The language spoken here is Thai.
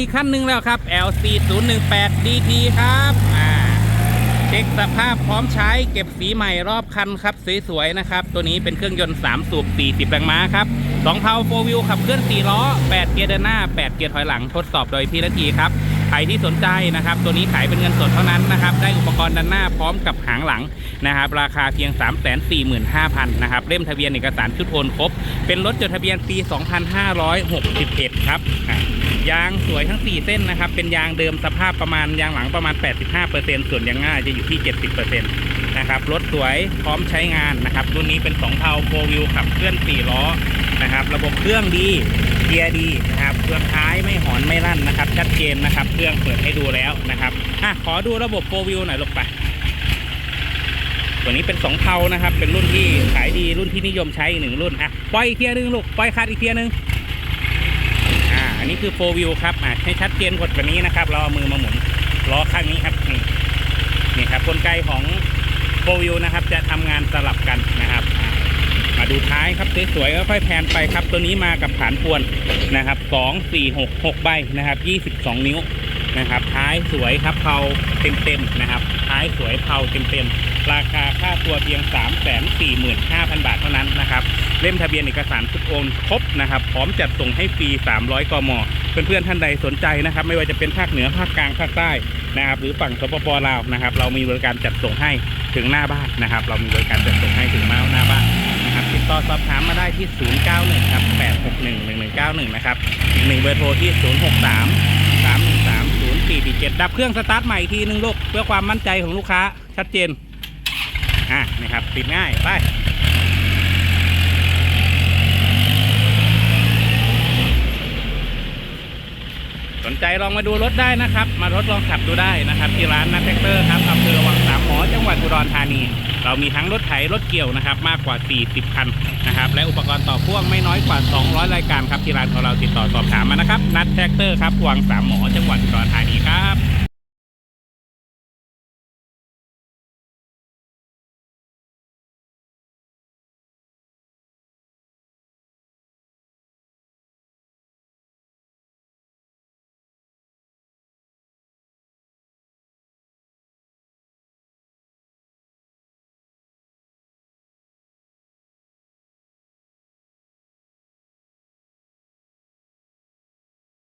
อีกคันหนึ่งแล้วครับ LC 0 1 8 DT ครับอ่าเช็คสภาพพร้อมใช้เก็บสีใหม่รอบคันครับสวยๆนะครับ ตัวนี้เป็นเครื่องยนต์ 3 สูบ 40 แรงม้าครับ2เพาโฟวิวขับเคลื่อน 4 ล้อ 8 เกียร์เดินหน้า 8 เกียร์ถอยหลังทดสอบโดยพี่นาทีครับ ใครที่สนใจนะครับ ตัวนี้ขายเป็นเงินสดเท่านั้นนะครับ ได้อุปกรณ์ด้านหน้าพร้อมกับหางหลังนะครับ ราคาเพียง 3 4 5 0 0 0นะครับ เล่มทะเบียนเอกสารชุดโอนครบ เป็นรถจดทะเบียนปี 2561 ครับอะยางสวยทั้ง 4 เส้นนะครับ เป็นยางเดิมสภาพประมาณยางหลังประมาณ 85%ส่วนยางหน้าจะอยู่ที่ 70% นะครับ รถสวยพร้อมใช้งานนะครับ รุ่นนี้เป็น2เทาโฟวิวขับเคลื่อน4ล้อนะครับ ระบบเครื่องดีเกียร์ดีนะครับ เครื่องท้ายไม่หอนไม่ลั่นนะครับ ชัดเจนนะครับ เครื่องเปิดให้ดูแล้วนะครับอะขอดูระบบโฟวิวหน่อยลูกไปตัวนี้เป็นสองเทานะครับ เป็นรุ่นที่ขายดีรุ่นที่นิยมใช้อีกหนึ่งรุ่นอะปล่อยอีกเทียร์หนึงลูกปล่อยคัดอีกเทียร์หนึงอ่าอันนี้คือโฟวิวครับอะให้ชัดเจนกว่านี้นะครับ เราเอามือมาหมุนล้อข้างนี้ครับนี่นี่ครับกลไกของ โฟวิวนะครับ จะทำงานสลับกันนะครับ มาดูท้ายครับสวยๆค่อยๆแพนไปครับ ตัวนี้มากับฐานพวนนะครับสองสี่หกหกใบนะครับยี่สิบสองนิ้วนะครับ ท้ายสวยครับเผาเต็มๆนะครับ ท้ายสวยเผาเต็มๆราคาค่าตัวเพียง 3 4 5 0 0 0 บาทเท่านั้นนะครับ เล่มทะเบียนเอกสารทุกโอนครบนะครับ พร้อมจัดส่งให้ฟรี 300กม เพื่อนๆท่านใดสนใจนะครับ ไม่ว่าจะเป็นภาคเหนือภาคกลางภาคใต้นะครับหรือฝั่งสปปลาวนะครับ เรามีบริการจัดส่งให้ถึงหน้าบ้านนะครับ เรามีบริการจัดส่งให้ถึงมาหน้าบ้านนะครับติดต่อสอบถามมาได้ที่ 091ครับ861 1191 นะครับอีกหนึ่งเบอร์โทรที่ 063 313 0447 ดับเครื่องสตาร์ทใหม่อีกทีนึงลูกเพื่อความมั่นใจของลูกค้าชัดเจนอะนี่ครับ ปิดง่าย ไป ใจลองมาดูรถได้นะครับ มาทดลองขับดูได้นะครับ ที่ร้านนัทแท็กเตอร์ครับอำเภอวังสามหมอจังหวัดอุดรธานี เรามีทั้งรถไถรถเกี่ยวนะครับ มากกว่า 40 คันนะครับ และอุปกรณ์ต่อพ่วงไม่น้อยกว่า 200 รายการครับที่ร้านของเราติดต่อสอบถามมานะครับนัทแท็กเตอร์ครับวังสามหมอจังหวัดอุดรธานีครับ